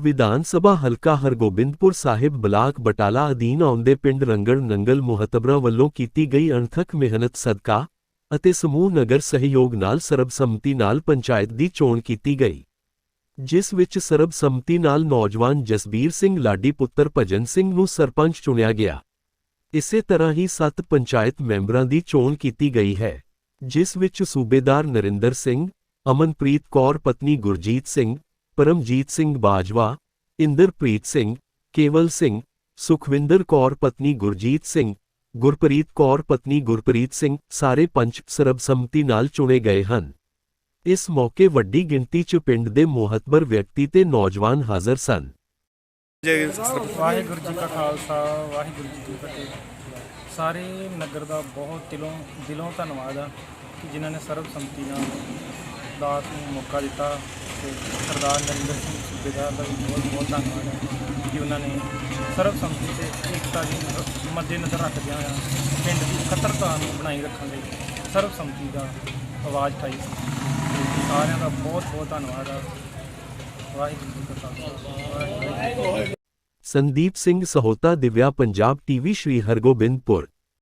ਵਿਧਾਨ ਸਭਾ ਹਲਕਾ ਹਰਗੋਬਿੰਦਪੁਰ ਸਾਹਿਬ ਬਲਾਕ ਬਟਾਲਾ ਅਧੀਨ ਆਉਂਦੇ ਪਿੰਡ ਰੰਗੜ ਨੰਗਲ ਮੁਹਤਬਰਾ ਵੱਲੋਂ ਕੀਤੀ ਗਈ ਅਣਥੱਕ ਮਿਹਨਤ ਸਦਕਾ ਅਤੇ ਸਮੂਹ ਨਗਰ ਸਹਿਯੋਗ ਨਾਲ ਸਰਬਸੰਮਤੀ ਨਾਲ ਪੰਚਾਇਤ ਦੀ ਚੋਣ ਕੀਤੀ ਗਈ ਜਿਸ ਵਿੱਚ ਸਰਬਸੰਮਤੀ ਨਾਲ ਨੌਜਵਾਨ ਜਸਬੀਰ ਸਿੰਘ ਲਾਡੀ ਪੁੱਤਰ ਭਜਨ ਸਿੰਘ ਨੂੰ ਸਰਪੰਚ ਚੁਣਿਆ ਗਿਆ ਇਸੇ ਤਰ੍ਹਾਂ ਹੀ ਸੱਤ ਪੰਚਾਇਤ ਮੈਂਬਰਾਂ ਦੀ ਚੋਣ ਕੀਤੀ ਗਈ ਹੈ ਜਿਸ ਵਿੱਚ ਸੂਬੇਦਾਰ ਨਰਿੰਦਰ ਸਿੰਘ ਅਮਨਪ੍ਰੀਤ ਕੌਰ ਪਤਨੀ ਗੁਰਜੀਤ ਸਿੰਘ ਪਰਮਜੀਤ ਸਿੰਘ ਬਾਜਵਾ ਇੰਦਰਪ੍ਰੀਤ ਸਿੰਘ ਕੇਵਲ ਸਿੰਘ ਸੁਖਵਿੰਦਰ ਕੌਰ ਪਤਨੀ ਗੁਰਜੀਤ ਸਿੰਘ ਗੁਰਪ੍ਰੀਤ ਕੌਰ ਪਤਨੀ ਗੁਰਪ੍ਰੀਤ ਸਿੰਘ ਸਾਰੇ ਪੰਚ ਸਰਬਸੰਮਤੀ ਨਾਲ ਚੁਣੇ ਗਏ ਹਨ। ਇਸ ਮੌਕੇ ਵੱਡੀ ਗਿਣਤੀ 'ਚ ਪਿੰਡ ਦੇ ਮੋਹਤਬਰ ਵਿਅਕਤੀ ਤੇ ਨੌਜਵਾਨ ਹਾਜ਼ਰ ਸਨ। ਵਾਹਿਗੁਰੂ ਜੀ ਕਾ ਖਾਲਸਾ ਵਾਹਿਗੁਰੂ ਜੀ ਕੀ ਫਤਿਹ। ਸਾਰੇ ਨਗਰ ਦਾ ਬਹੁਤ ਦਿਲੋਂ ਦਿਲੋਂ ਧੰਨਵਾਦ ਆ ਕਿ ਜਿਨ੍ਹਾਂ ਨੇ ਸਰਬਸੰਮਤੀ ਨਾਲ ਦਾਸ ਨੂੰ ਮੌਕਾ ਦਿੱਤਾ। ਤੇ ਸਰਦਾਰ ਨਰਿੰਦਰ ਸਿੰਘ ਸੂਬੇਦਾਰ ਦਾ ਵੀ ਬਹੁਤ ਬਹੁਤ ਧੰਨਵਾਦ ਹੈ ਕਿ ਉਹਨਾਂ ਨੇ ਸਰਬਸੰਮਤੀ ਤੇ ਏਕਤਾ ਦੀ ਮੱਦੇਨਜ਼ਰ ਰੱਖਦਿਆਂ ਹੋਇਆਂ ਪਿੰਡ ਦੀ ਇਕੱਤਰਤਾ ਨੂੰ ਬਣਾਈ ਰੱਖਣ ਲਈ ਸਰਬਸੰਮਤੀ ਦਾ ਆਵਾਜ਼ ਉਠਾਈ ਸੀ। ਸਾਰਿਆਂ ਦਾ ਬਹੁਤ ਬਹੁਤ ਧੰਨਵਾਦ ਆ। ਵਾਹਿਗੁਰੂ ਜੀ ਕਾ ਸੰਦੀਪ ਸਿੰਘ ਸਹੋਤਾ ਦਿਵਿਆ ਪੰਜਾਬ ਟੀਵੀ ਸ਼੍ਰੀ ਹਰਗੋਬਿੰਦਪੁਰ